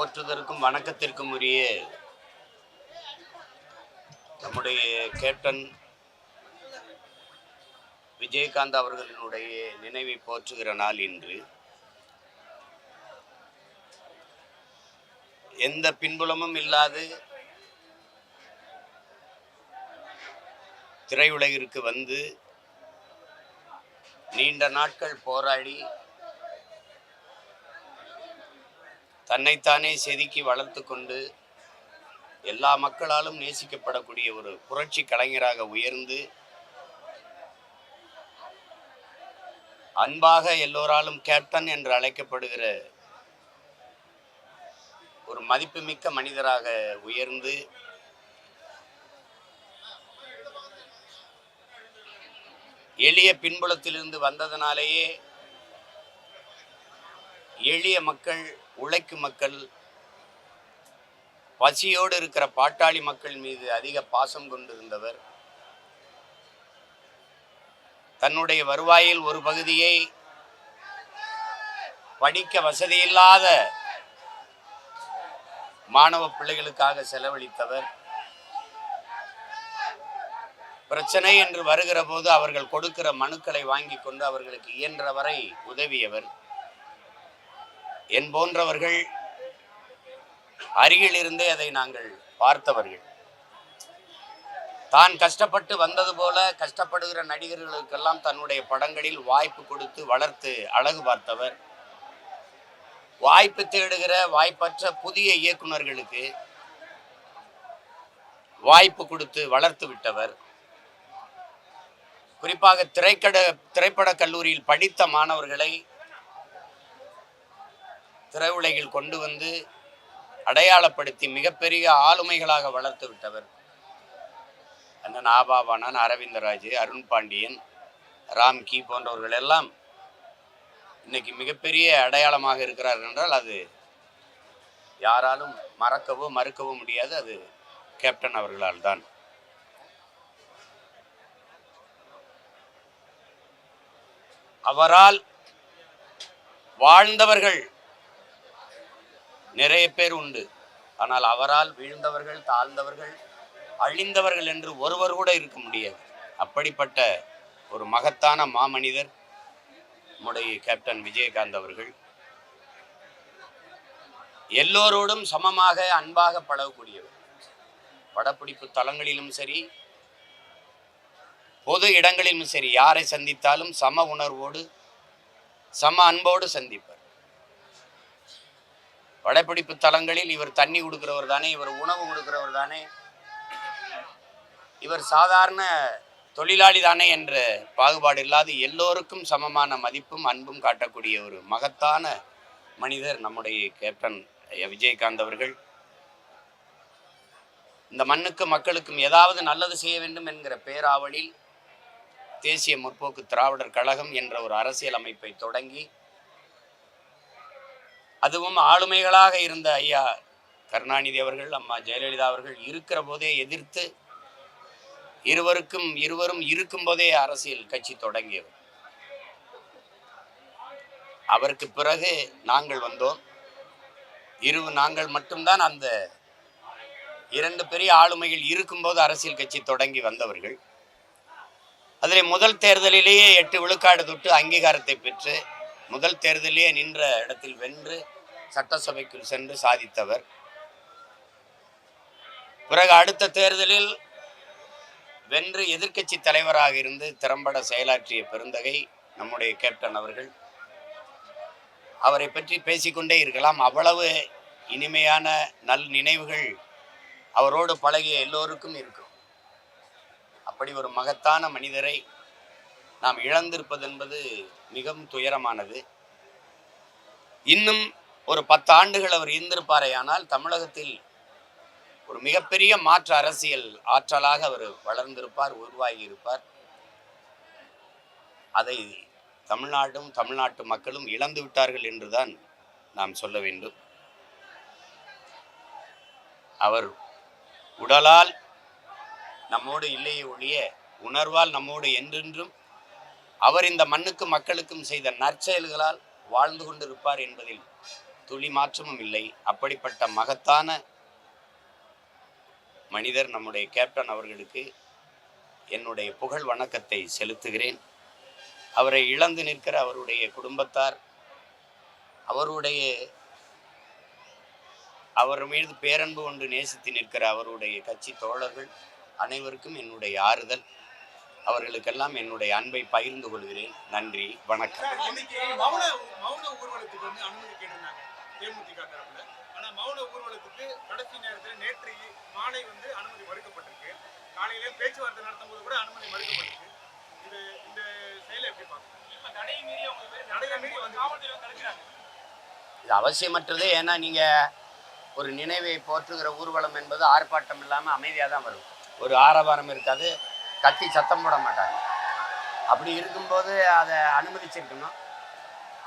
போற்றுதற்கும் வணக்கத்திற்கும் உரிய நம்முடைய கேப்டன் விஜயகாந்த் அவர்களினுடைய நினைவை போற்றுகிற நாள் இன்று. எந்த பின்புலமும் இல்லாது திரையுலகிற்கு வந்து நீண்ட நாட்கள் போராடி தன்னைத்தானே செதுக்கி வளர்த்து கொண்டு எல்லா மக்களாலும் நேசிக்கப்படக்கூடிய ஒரு புரட்சி கலைஞராக உயர்ந்து அன்பாக எல்லோராலும் கேப்டன் என்று அழைக்கப்படுகிற ஒரு மதிப்புமிக்க மனிதராக உயர்ந்து எளிய பின்புலத்திலிருந்து வந்ததனாலேயே எளிய மக்கள் உழைக்கும் மக்கள் பசியோடு இருக்கிற பாட்டாளி மக்கள் மீது அதிக பாசம் கொண்டிருந்தவர். தன்னுடைய வருவாயில் ஒரு பகுதியை படிக்க வசதியில்லாத மாணவ பிள்ளைகளுக்காக செலவழித்தவர். பிரச்சனை என்று வருகிற போது அவர்கள் கொடுக்கிற மனுக்களை வாங்கி கொண்டு அவர்களுக்கு இயன்ற வரை உதவியவர். என் போன்றவர்கள் அருகில் இருந்தே அதை நாங்கள் பார்த்தவர்கள். தான் கஷ்டப்பட்டு வந்தது போல கஷ்டப்படுகிற நடிகர்களுக்கெல்லாம் தன்னுடைய படங்களில் வாய்ப்பு கொடுத்து வளர்த்து அழகு பார்த்தவர். வாய்ப்பு தேடுகிற வாய்ப்பற்ற புதிய இயக்குனர்களுக்கு வாய்ப்பு கொடுத்து வளர்த்து விட்டவர். குறிப்பாக திரைக்கட திரைப்பட கல்லூரியில் படித்த மாணவர்களை திரையுலகில் கொண்டு வந்து அடையாளப்படுத்தி மிகப்பெரிய ஆளுமைகளாக வளர்த்து விட்டவர் அண்ணன் ஆபாபானன் அரவிந்தராஜ் அருண் பாண்டியன் ராம் கி போன்றவர்கள் எல்லாம் இன்னைக்கு மிகப்பெரிய அடையாளமாக இருக்கிறார் என்றால் அது யாராலும் மறக்கவோ மறுக்கவோ முடியாது அது கேப்டன் அவர்களால் தான். அவரால் வாழ்ந்தவர்கள் நிறைய பேர் உண்டு. ஆனால் அவரால் வீழ்ந்தவர்கள் தாழ்ந்தவர்கள் அழிந்தவர்கள் என்று ஒருவர் கூட இருக்க முடியாது. அப்படிப்பட்ட ஒரு மகத்தான மாமனிதர் நம்முடைய கேப்டன் விஜயகாந்த் அவர்கள். எல்லோரோடும் சமமாக அன்பாக பழகக்கூடியவர். படப்பிடிப்பு தளங்களிலும் சரி பொது இடங்களிலும் சரி யாரை சந்தித்தாலும் சம உணர்வோடு சம அன்போடு சந்திப்பார். படப்பிடிப்பு தலங்களில் இவர் தண்ணி கொடுக்கிறவர் தானே இவர் உணவு கொடுக்கிறவர் தானே. இவர் சாதாரண தொழிலாளி தானே என்ற பாகுபாடு இல்லாது எல்லோருக்கும் சமமான மதிப்பும் அன்பும் காட்டக்கூடிய ஒரு மகத்தான மனிதர் நம்முடைய கேப்டன் விஜயகாந்த் அவர்கள். இந்த மண்ணுக்கும் மக்களுக்கும் ஏதாவது நல்லது செய்ய வேண்டும் என்கிற பேராவலில் தேசிய முற்போக்கு திராவிடர் கழகம் என்ற ஒரு அரசியல் அமைப்பை தொடங்கி அதுவும் ஆளுமைகளாக இருந்த ஐயா கருணாநிதி அவர்கள் அம்மா ஜெயலலிதா அவர்கள் இருக்கிற போதே எதிர்த்து இருவருக்கும் இருவரும் இருக்கும் போதே அரசியல் கட்சி தொடங்கியவர். அவருக்கு பிறகு நாங்கள் வந்தோம். இரு நாங்கள் மட்டும்தான் அந்த இரண்டு பெரிய ஆளுமைகள் இருக்கும்போது அரசியல் கட்சி தொடங்கி வந்தவர்கள். அதில் முதல் தேர்தலிலேயே எட்டு விழுக்காடு தொட்டு அங்கீகாரத்தை பெற்று முதல் தேர்தலே நின்ற இடத்தில் வென்று சட்டசபைக்குள் சென்று சாதித்தவர். பிறகு அடுத்த தேர்தலில் வென்று எதிர்க்கட்சி தலைவராக இருந்து திறம்பட செயலாற்றிய பெருந்தகை நம்முடைய கேப்டன் அவர்கள். அவரை பற்றி பேசிக்கொண்டே இருக்கலாம். அவ்வளவு இனிமையான நல் நினைவுகள் அவரோடு பழகிய எல்லோருக்கும் இருக்கும். அப்படி ஒரு மகத்தான மனிதரை நாம் இழந்திருப்பது என்பது மிகவும் துயரமானது. இன்னும் ஒரு பத்து ஆண்டுகள் அவர் இருந்திருப்பாரேயானால் தமிழகத்தில் ஒரு மிகப்பெரிய மாற்று அரசியல் ஆற்றலாக அவர் வளர்ந்திருப்பார் உருவாகி இருப்பார் அதை தமிழ்நாடும் தமிழ்நாட்டு மக்களும் இழந்து விட்டார்கள் என்றுதான் நாம் சொல்ல வேண்டும். அவர் உடலால் நம்மோடு இல்லையே ஒழிய உணர்வால் நம்மோடு என்றென்றும் அவர் இந்த மண்ணுக்கும் மக்களுக்கும் செய்த நற்செயல்களால் வாழ்ந்து கொண்டிருப்பார் என்பதில் துளி மாற்றமும் இல்லை. அப்படிப்பட்ட மகத்தான மனிதர் நம்முடைய கேப்டன் அவர்களுக்கு என்னுடைய புகழ் வணக்கத்தை செலுத்துகிறேன். அவரை இழந்து நிற்கிற அவருடைய குடும்பத்தார் அவருடைய அவர் மீது பேரன்பு கொண்டு நேசித்து நிற்கிற அவருடைய கட்சி தோழர்கள் அனைவருக்கும் என்னுடைய ஆறுதல். அவர்களுக்கெல்லாம் என்னுடைய அன்பை பகிர்ந்து கொள்கிறேன். நன்றி வணக்கம். சார், இன்னைக்கு மௌன மௌன ஊர்வலத்துக்கு வந்து அனுமதி கேட்டிருந்தாங்க தேமுதிக தரப்புல. ஆனா மௌன ஊர்வலத்துக்கு கடைசி நேரத்துல நேற்று மாலை வந்து அனுமதி மறுக்கப்பட்டிருக்கு. காலையிலே பேச்சுவார்த்தை நடத்தும் போது கூட அனுமதி மறுக்கப்பட்டிருக்கு. இது இந்த செயலை எப்படி பார்க்கணும்? இப்ப தடையை மீறி அவங்க தடையை மீறி வந்து காவல்துறை தடுக்கிறாங்க. இது அவசியமற்றது ஏன்னா நீங்கள் ஒரு நினைவை போற்றுகிற ஊர்வலம் என்பது ஆர்ப்பாட்டம் இல்லாமல் அமைதியாக தான் வரும். ஒரு ஆரவாரம் இருக்காது. கத்தி சத்தம் போட மாட்டாங்க. அப்படி இருக்கும்போது அதை அனுமதிச்சிருக்கணும்.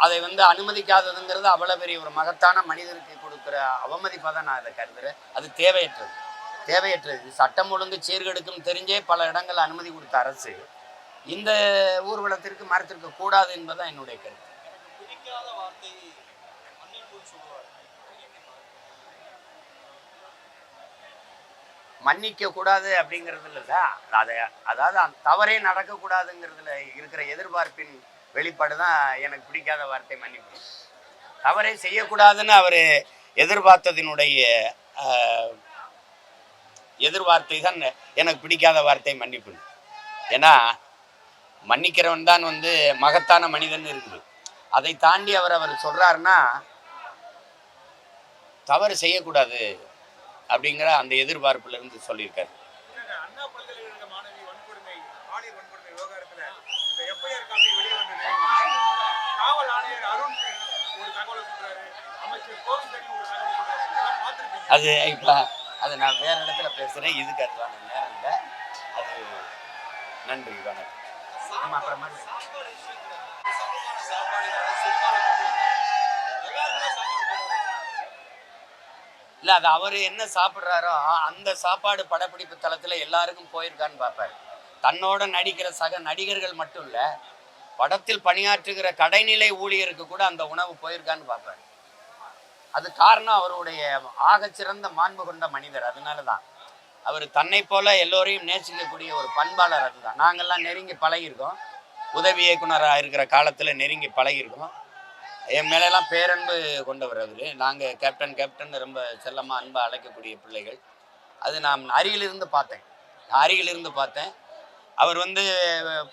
அதை வந்து அனுமதிக்காததுங்கிறது அவ்வளோ பெரிய ஒரு மகத்தான மனிதருக்கு கொடுக்குற அவமதிப்பாக தான் நான் அதை கருதுகிறேன் அது தேவையற்றது. தேவையற்றது. இது சட்டம் ஒழுங்கு சீர்கெடுக்கும் தெரிஞ்சே பல இடங்கள் அனுமதி கொடுத்த அரசு இந்த ஊர்வலத்திற்கு மறுத்திருக்க கூடாது என்பதுதான் என்னுடைய கருத்து பிடிக்காத வார்த்தை மன்னிப்புன்னு சொல்லுவார் மன்னிக்க கூடாது அப்படிங்கிறதுல தான் அதை அதாவது அந்த தவறே நடக்கக்கூடாதுங்கிறதுல இருக்கிற எதிர்பார்ப்பின் வெளிப்பாடு தான் எனக்கு பிடிக்காத வார்த்தை மன்னிப்பு. தவறே செய்யக்கூடாதுன்னு அவர் எதிர்பார்த்ததினுடைய ஆஹ், எதிர்வார்த்தை தான் எனக்கு பிடிக்காத வார்த்தை மன்னிப்பு ஏன்னா மன்னிக்கிறவன் தான் வந்து மகத்தான மனிதன் இருக்குது. அதை தாண்டி அவர் அவர் சொல்கிறாருன்னா தவறு செய்யக்கூடாது. அப்படிங்கிற அந்த எதிர்பார்ப்புல இருந்து சொல்லியிருக்காரு. அது இப்போ அதை நான் வேற இடத்துல பேசுகிறேன் இதுக்கு அதுவான நேரம் இல்லை. அது நன்றி வணக்கம். ஆமாம் அப்புறமா இல்லை அது அவர் என்ன சாப்பிட்றாரோ அந்த சாப்பாடு படப்பிடிப்பு தளத்தில் எல்லாருக்கும் போயிருக்கான்னு பார்ப்பார். தன்னோட நடிக்கிற சக நடிகர்கள் மட்டும் இல்லை படத்தில் பணியாற்றுகிற கடைநிலை ஊழியருக்கு கூட அந்த உணவு போயிருக்கான்னு பார்ப்பார். அது காரணம் அவருடைய ஆகச்சிறந்த மாண்பு கொண்ட மனிதர் அதனால தான் அவர் தன்னை போல எல்லோரையும் நேசிக்கக்கூடிய ஒரு பண்பாளர் அதுதான். நாங்கள்லாம் நெருங்கி பழகியிருக்கோம். உதவி இயக்குனராக இருக்கிற காலத்தில் நெருங்கி பழகியிருக்கோம். என் மேலெல்லாம் பேரன்பு கொண்டவர் அவர். நாங்கள் கேப்டன் கேப்டன் ரொம்ப செல்லமாக அன்பாக அழைக்கக்கூடிய பிள்ளைகள். அது நான் அருகிலிருந்து பார்த்தேன். அருகிலிருந்து பார்த்தேன். அவர் வந்து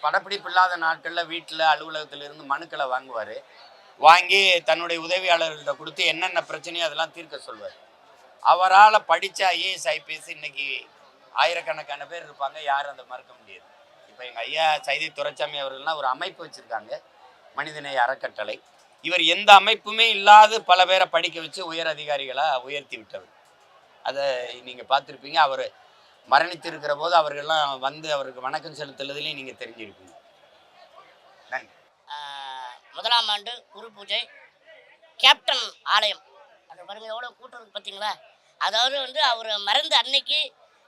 படப்பிடிப்பு இல்லாத நாட்களில் வீட்டில் அலுவலகத்தில் இருந்து மனுக்களை வாங்குவார். வாங்கி தன்னுடைய உதவியாளர்கள்ட்ட கொடுத்து என்னென்ன பிரச்சனையோ அதெல்லாம் தீர்க்க சொல்வார். அவரால் படித்த ஐஏஎஸ் ஐபிஎஸ் இன்னைக்கு ஆயிரக்கணக்கான பேர் இருப்பாங்க. யாரும் அதை மறக்க முடியாது. இப்போ எங்கள் ஐயா சைதை துரைச்சாமி அவர்கள்லாம் ஒரு அமைப்பு வச்சுருக்காங்க. மனிதநேய அறக்கட்டளை. இவர் எந்த அமைப்புமே இல்லாத பல பேரை படிக்க வச்சு உயர் அதிகாரிகளாக உயர்த்தி விட்டவர். அதை நீங்கள் பார்த்துருப்பீங்க. அவர் மரணித்திருக்கிற போது அவர்கள்லாம் வந்து அவருக்கு வணக்கம் செலுத்துறதுலேயும் நீங்கள் தெரிஞ்சிருப்பீங்க. நன்றி. முதலாம் ஆண்டு குரு பூஜை கேப்டன் ஆலயம். அது பாருங்க எவ்வளோ கூட்டம் பார்த்தீங்களா? அதாவது வந்து அவர் மறந்த அன்னைக்கு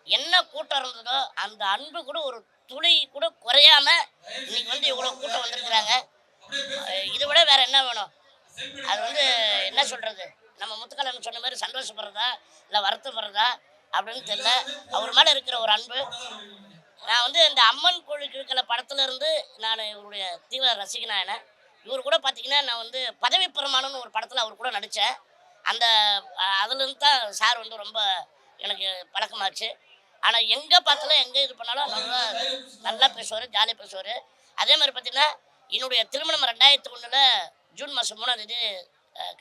என்ன கூட்டம் இருந்ததோ அந்த அன்பு கூட ஒரு துளி கூட குறையாம இன்னைக்கு வந்து இவ்வளோ கூட்டம் வந்திருக்கிறாங்க ஆஹ் இதை விட வேற என்ன வேணும் அது வந்து என்ன சொல்றது? நம்ம முத்துக்கலன் சொன்ன மாதிரி சந்தோஷப்படுறதா இல்லை வருத்தப்படுறதா அப்படின்னு தெரியல. அவர் மேலே இருக்கிற ஒரு அன்பு. நான் வந்து இந்த அம்மன் கோழிக்கு இருக்கிற படத்துலேருந்து நான் இவருடைய தீவிர ரசிகனாயின இவர் கூட பார்த்தீங்கன்னா நான் வந்து பதவி பிரமாணம்னு ஒரு படத்தில் அவர் கூட நடித்தேன் அந்த அதுலேருந்து தான் சார் வந்து ரொம்ப எனக்கு பழக்கமாச்சு. ஆனால் எங்கே பார்த்தாலும் எங்கே இது பண்ணாலும் நல்லா நல்லா பேசுவார் ஜாலியாக பேசுவார். அதே மாதிரி பார்த்தீங்கன்னா என்னுடைய திருமணம் ரெண்டாயிரத்தி ஒன்றில் ஜூன் மாதம் மூணாம் தேதி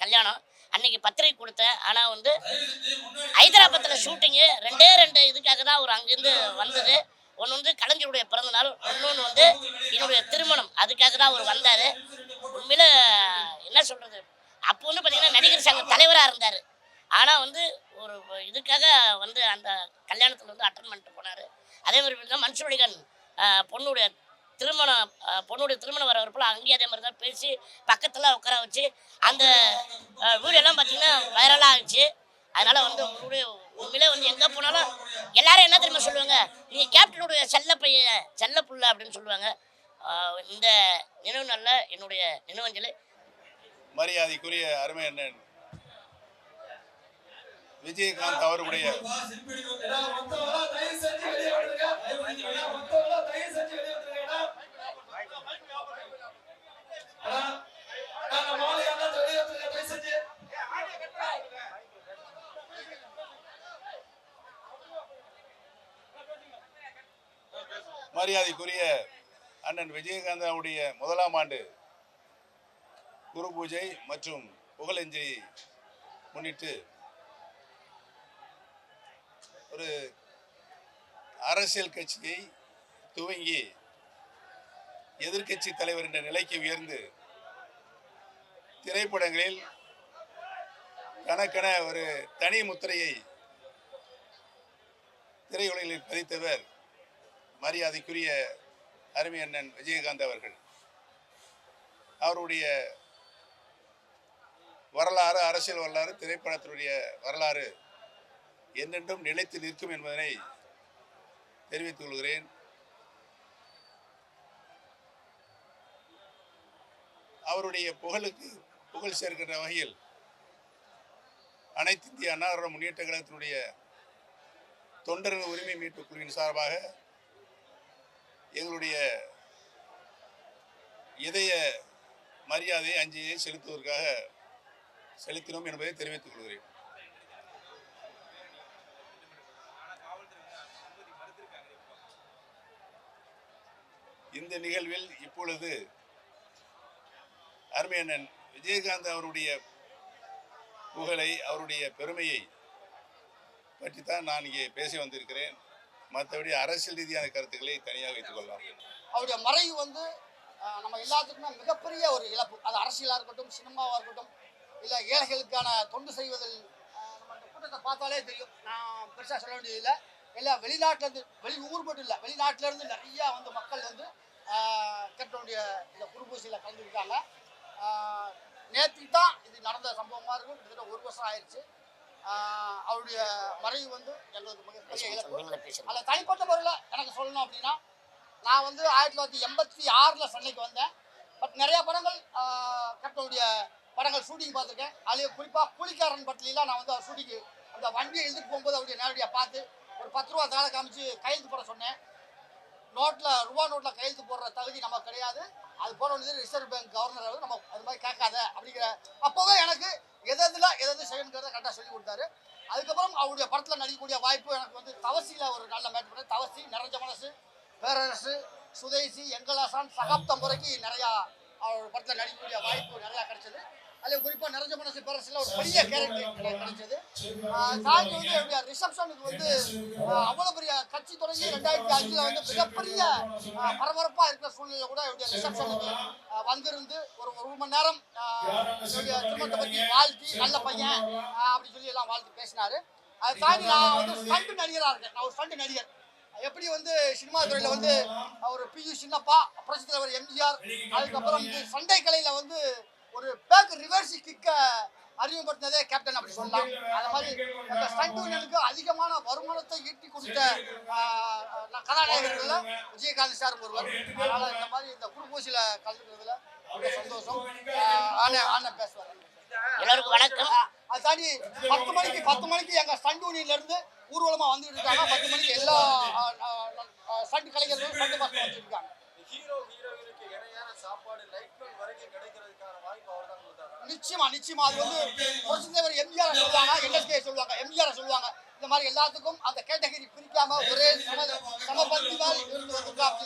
கல்யாணம். அன்னைக்கு பத்திரிக்கை கொடுத்தேன். ஆனால் வந்து ஹைதராபாத்தில் ஷூட்டிங்கு. ரெண்டே ரெண்டு இதுக்காக தான் அவர் அங்கேருந்து வந்தது. ஒன்று வந்து கலைஞருடைய பிறந்தநாள் இன்னொன்று வந்து என்னுடைய திருமணம். அதுக்காக தான் அவர் வந்தார். உண்மையில் என்ன சொல்கிறது அப்போ வந்து பார்த்திங்கன்னா நடிகர் சங்க தலைவராக இருந்தார். ஆனால் வந்து ஒரு இதுக்காக வந்து அந்த கல்யாணத்தில் வந்து அட்டன் பண்ணிட்டு போனார். அதே மாதிரி தான் மன்சூரிகன் பொண்ணுடைய திருமணம் பொண்ணுடைய திருமணம் வர வரப்போ அங்கேயே அதே மாதிரி தான் பேசி பக்கத்தில் உட்கார வச்சு அந்த வீடியோலாம் பார்த்தீங்கன்னா வைரலாக ஆச்சு அதனால வந்து உங்களுடைய உண்மையிலே வந்து எங்கே போனாலும் எல்லாரும் என்ன தெரியுமா சொல்லுவாங்க? நீ கேப்டனுடைய செல்ல பையன் செல்ல புள்ள அப்படின்னு சொல்லுவாங்க. இந்த நினைவு நாளில் என்னுடைய நினைவஞ்சலி மரியாதைக்குரிய அருமை அண்ணன் விஜயகாந்த் அவருடைய மரியாதைக்குரிய அண்ணன் விஜயகாந்தனுடைய முதலாம் ஆண்டு குரு பூஜை மற்றும் புகழஞ்சலியை முன்னிட்டு ஒரு அரசியல் கட்சியை துவங்கி எதிர்க்கட்சி தலைவர் என்ற நிலைக்கு உயர்ந்து திரைப்படங்களில் கணக்கென ஒரு தனி முத்திரையை திரையுலகில் பதித்தவர் மரியாதைக்குரிய அருமை அண்ணன் விஜயகாந்த் அவர்கள். அவருடைய வரலாறு அரசியல் வரலாறு திரைப்படத்தினுடைய வரலாறு என்றென்றும் நிலைத்து நிற்கும் என்பதனை தெரிவித்துக் கொள்கிறேன். அவருடைய புகழுக்கு புகழ் சேர்க்கின்ற வகையில் அனைத்து இந்திய அன்னார முன்னேற்ற கழகத்தினுடைய தொண்டர்கள் உரிமை மீட்பு குழுவின் சார்பாக எங்களுடைய இதய மரியாதையை அஞ்சலியை செலுத்துவதற்காக செலுத்தினோம் என்பதை தெரிவித்துக் கொள்கிறேன். இந்த நிகழ்வில் இப்பொழுது அருமையண்ணன் விஜயகாந்த் அவருடைய புகழை அவருடைய பெருமையை பற்றி தான் நான் இங்கே பேசி வந்திருக்கிறேன். மற்றபடி அரசியல் ரீதியான கருத்துக்களை தனியாக வைத்துக் கொள்ளலாம். அவருடைய மறைவு வந்து நம்ம எல்லாத்துக்குமே மிகப்பெரிய ஒரு இழப்பு. அது அரசியலாக இருக்கட்டும் சினிமாவாக இருக்கட்டும் இல்லை ஏழைகளுக்கான தொண்டு செய்வதில் நம்ம இந்த கூட்டத்தை பார்த்தாலே தெரியும். நான் பெருசாக சொல்ல வேண்டியதில்லை. எல்லா வெளிநாட்டிலேருந்து வெளி ஊர் மட்டும் இல்லை வெளிநாட்டிலேருந்து நிறையா வந்து மக்கள் வந்து கட்டணுடைய இந்த குருபூசியில் கலந்துக்கிட்டாங்க நேற்று தான் இது நடந்த சம்பவமாக இருக்கும். கிட்டத்தட்ட ஒரு வருஷம் ஆயிடுச்சு அவருடைய மறைவு வந்து எங்களுக்கு மிகப்பெரிய இழப்பு. அதில் தனிப்பட்ட முறையில் எனக்கு சொல்லணும் அப்படின்னா நான் வந்து ஆயிரத்தி தொள்ளாயிரத்தி எண்பத்தி ஆறில் சென்னைக்கு வந்தேன். பட் நிறைய படங்கள் கேப்டனுடைய படங்கள் ஷூட்டிங் பார்த்துருக்கேன். அதில் குறிப்பாக கூலிக்காரன் பட்டிலாம் நான் வந்து அவர் ஷூட்டிங்கு அந்த வண்டியை எழுதிட்டு போகும்போது அவருடைய நேரடியாக பார்த்து ஒரு பத்து ரூபா தாழ காமிச்சு கையெழுத்து போட சொன்னேன். நோட்டில் ரூபா நோட்டில் கையெழுத்து போடுற தகுதி நமக்கு கிடையாது. அது போன வேண்டியது ரிசர்வ் பேங்க் கவர்னர் வந்து நம்ம அது மாதிரி கேட்காத அப்படிங்கிற அப்போவே எனக்கு எது எதில் எதாவது செய்யணுங்கிறத கரெக்டாக சொல்லி கொடுத்தாரு. அதுக்கப்புறம் அவருடைய படத்தில் நடிக்கக்கூடிய வாய்ப்பு எனக்கு வந்து தவசியில் ஒரு நல்ல மேட்ச் பண்ணேன் தவசி நிறைஞ்ச மனசு பேரரசு சுதேசி எங்கலாசான் சகாப்தம் முறைக்கு நிறையா அவர் படத்தில் நடிக்கக்கூடிய வாய்ப்பு நிறையா கிடைச்சது. அதில் குறிப்பாக நிறைஞ்ச மனசு பேரரசில் ஒரு பெரிய கேரக்டர் கிடைச்சது. சாய்க்கு வந்து என்னுடைய ரிசப்ஷனுக்கு வந்து அவ்வளோ பெரிய கட்சி தொடங்கி ரெண்டாயிரத்தி அஞ்சில் வந்து மிகப்பெரிய பரபரப்பா இருக்கிற சூழ்நிலை கூட என்னுடைய ரிசப்ஷனுக்கு வந்திருந்து ஒரு ஒரு மணி நேரம் என்னுடைய திருமணத்தை பற்றி வாழ்த்தி நல்ல பையன் ஆஹ், அப்படி சொல்லி எல்லாம் வாழ்த்து பேசினாரு. அதை தாண்டி நான் வந்து ஸ்டண்ட் நடிகராக இருக்கேன். நான் ஒரு ஸ்டண்ட் நடிகர். எப்படி வந்து சினிமா துறையில் வந்து அவர் பி யு சின்னப்பா புரட்சி தலைவர் எம்ஜிஆர் அதுக்கப்புறம் வந்து சண்டை கலையில் வந்து ஒரு பேக் ரிவர்ஸ் கிக்க அறிமுகப்படுத்தினதே கேப்டன் அப்படி சொல்லலாம். அந்த மாதிரி அந்த ஸ்டண்ட் வீரனுக்கு அதிகமான வருமானத்தை ஈட்டி கொடுத்த கதாநாயகர்கள்ல விஜயகாந்த் சார் ஒருவர். அதனால இந்த மாதிரி இந்த குருபூசியில கலந்துக்கிறதுல ரொம்ப சந்தோஷம். ஆன ஆன பேசுவார். எல்லோருக்கும் வணக்கம். அதை தாண்டி பத்து மணிக்கு பத்து மணிக்கு எங்க ஸ்டண்ட் யூனியன்ல இருந்து ஊர்வலமா வந்துட்டு இருக்காங்க. பத்து மணிக்கு எல்லா ஸ்டண்ட் கலைஞர்களும் ஸ்டண்ட் மாஸ்டர் வந்துட்டு இருக்காங்க. ஹீரோ ஹீரோயினுக்கு இணையான சாப்பாடு லைட்மேன் வரைக்கும் கிடைக்கிறதுக்கான வாய்ப்பு அவர் தான் கொடுத்தாரு நிச்சயமா நிச்சயமா. அது வந்து புரட்சி தலைவர் எம்ஜிஆர் சொல்லுவாங்க என்எஸ்கே சொல்லுவாங்க எம்ஜிஆர் சொல்லுவாங்க. இந்த மாதிரி எல்லாத்துக்கும் அந்த கேட்டகரி பிரிக்காம ஒரே சம சமபந்தி மாதிரி இருந்து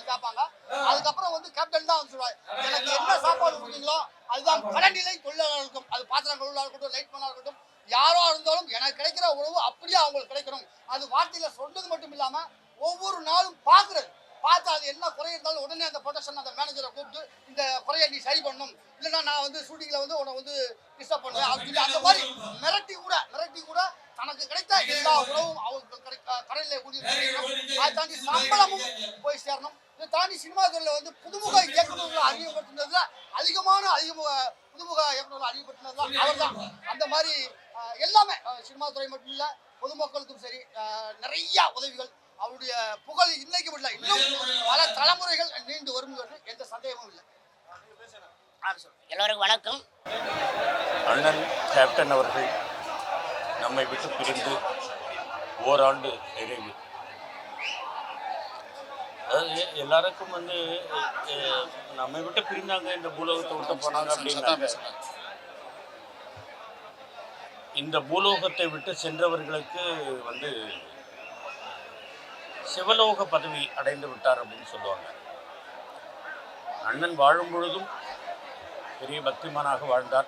கேட்பாங்க அதுக்கப்புறம் வந்து கேப்டன் தான் வந்து சொல்லுவாங்க எனக்கு என்ன சாப்பாடு கொடுத்தீங்களோ அதுதான் கடநிலை தொழிலாளர்களுக்கும் அது பாத்திரம் தொழிலாளர் இருக்கட்டும் லைட் பண்ணா இருக்கட்டும் யாரோ இருந்தாலும் எனக்கு கிடைக்கிற உணவு அப்படியே அவங்களுக்கு கிடைக்கணும். அது வார்த்தையில சொன்னது மட்டும் இல்லாம ஒவ்வொரு நாளும் பாக்குறது. பார்த்து அது என்ன குறை இருந்தாலும் உடனே அந்த ப்ரொடக்ஷன் அந்த மேனேஜரை கூப்பிட்டு இந்த குறையை நீ சரி பண்ணணும் இல்லைன்னா நான் வந்து ஷூட்டிங்கில் வந்து உன்னை வந்து டிஸ்டர்ப் பண்ணுவேன். அப்படின்னு அந்த மாதிரி மிரட்டி கூட மிரட்டி கூட தனக்கு கிடைத்த எல்லா உணவும் அவங்களுக்கு கிடை கடையில் கூட்டிட்டு அதை தாண்டி சம்பளமும் போய் சேரணும். இதை தாண்டி சினிமா துறையில் வந்து புதுமுக இயக்குநர்களை அறிமுகப்படுத்தினதுல அதிகமான அதிகமுக புதுமுக இயக்குநர்களை அறிமுகப்படுத்தினது அவர் தான் அந்த மாதிரி எல்லாமே சினிமா துறை மட்டும் இல்லை பொதுமக்களுக்கும் சரி நிறைய உதவிகள் அவருடைய புகழ் இன்னைக்கு இல்லை இன்னும் பல தலைமுறைகள் நீண்டு வருங்கிறது எந்த சந்தேகமும் இல்லை. எல்லோருக்கும் வணக்கம். அண்ணன் கேப்டன் அவர்கள் நம்மை விட்டு பிரிந்து ஓராண்டு நிறைவு. அதாவது எல்லாருக்கும் வந்து நம்மை விட்டு பிரிந்தாங்க இந்த பூலோகத்தை விட்டு போனாங்க அப்படின்னாங்க இந்த பூலோகத்தை விட்டு சென்றவர்களுக்கு வந்து சிவலோக பதவி அடைந்து விட்டார் அப்படின்னு சொல்லுவாங்க. அண்ணன் வாழும் பொழுதும் பெரிய பக்திமானாக வாழ்ந்தார்.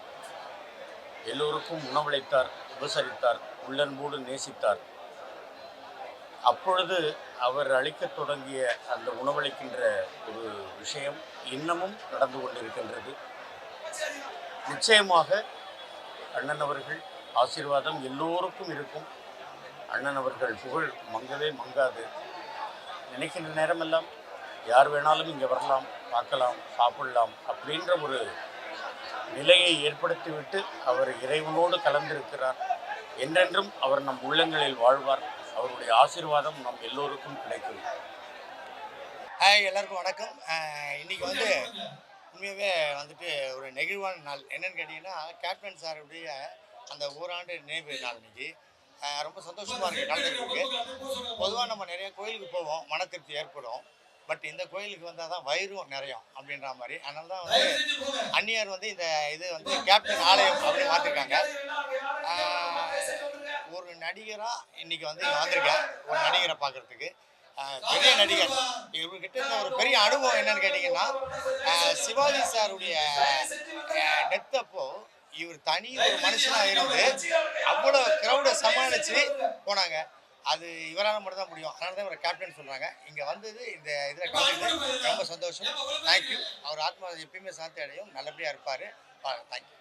எல்லோருக்கும் உணவளித்தார் உபசரித்தார் உள்ளன்போடு நேசித்தார். அப்பொழுது அவர் அளிக்கத் தொடங்கிய அந்த உணவளிக்கின்ற ஒரு விஷயம் இன்னமும் நடந்து கொண்டிருக்கின்றது. நிச்சயமாக அண்ணன் அவர்கள் ஆசீர்வாதம் எல்லோருக்கும் இருக்கும். அண்ணன் அவர்கள் புகழ் மங்கவே மங்காது. நினைக்கின்ற நேரமெல்லாம் யார் வேணாலும் இங்கே வரலாம் பார்க்கலாம் சாப்பிடலாம் அப்படின்ற ஒரு நிலையை ஏற்படுத்திவிட்டு அவர் இறைவனோடு கலந்திருக்கிறார். என்றென்றும் அவர் நம் உள்ளங்களில் வாழ்வார். அவருடைய ஆசீர்வாதம் நம் எல்லோருக்கும் கிடைக்கும். ஹாய் எல்லாருக்கும் வணக்கம். இன்றைக்கி இன்னைக்கு வந்து உண்மையாகவே வந்துட்டு ஒரு நெகிழ்வான நாள். என்னென்னு கேட்டிங்கன்னா கேப்டன் சாருடைய அந்த ஓராண்டு நினைவு நாள் இன்னைக்கு. ரொம்ப சந்தோஷமாக இருக்குது கலந்துருக்கு பொதுவாக நம்ம நிறைய கோயிலுக்கு போவோம். மன திருப்தி ஏற்படும். பட் இந்த கோயிலுக்கு வந்தால் தான் வயிறும் நிறையும் அப்படின்ற மாதிரி. அதனால தான் வந்து அந்நியார் வந்து இந்த இது வந்து கேப்டன் ஆலயம் அப்படின்னு மாற்றிருக்காங்க ஒரு நடிகராக இன்னைக்கு வந்து இங்கே வந்திருக்கேன் ஒரு நடிகரை பார்க்குறதுக்கு. பெரிய நடிகர். இவர்கிட்ட இருந்த ஒரு பெரிய அனுபவம் என்னன்னு கேட்டிங்கன்னா சிவாஜி சாருடைய டெத் அப்போ இவர் தனி ஒரு மனுஷனாக இருந்து அவ்வளோ சமாளித்து போனாங்க. அது இவரால் மட்டும் தான் முடியும். அதனால தான் இவரை கேப்டன் சொல்கிறாங்க இங்கே வந்தது இந்த இதில் கலந்துட்டு ரொம்ப சந்தோஷம். தேங்க்யூ அவர் ஆத்மா எப்பயுமே சாந்தி அடையும். நல்லபடியாக இருப்பார். தேங்க்யூ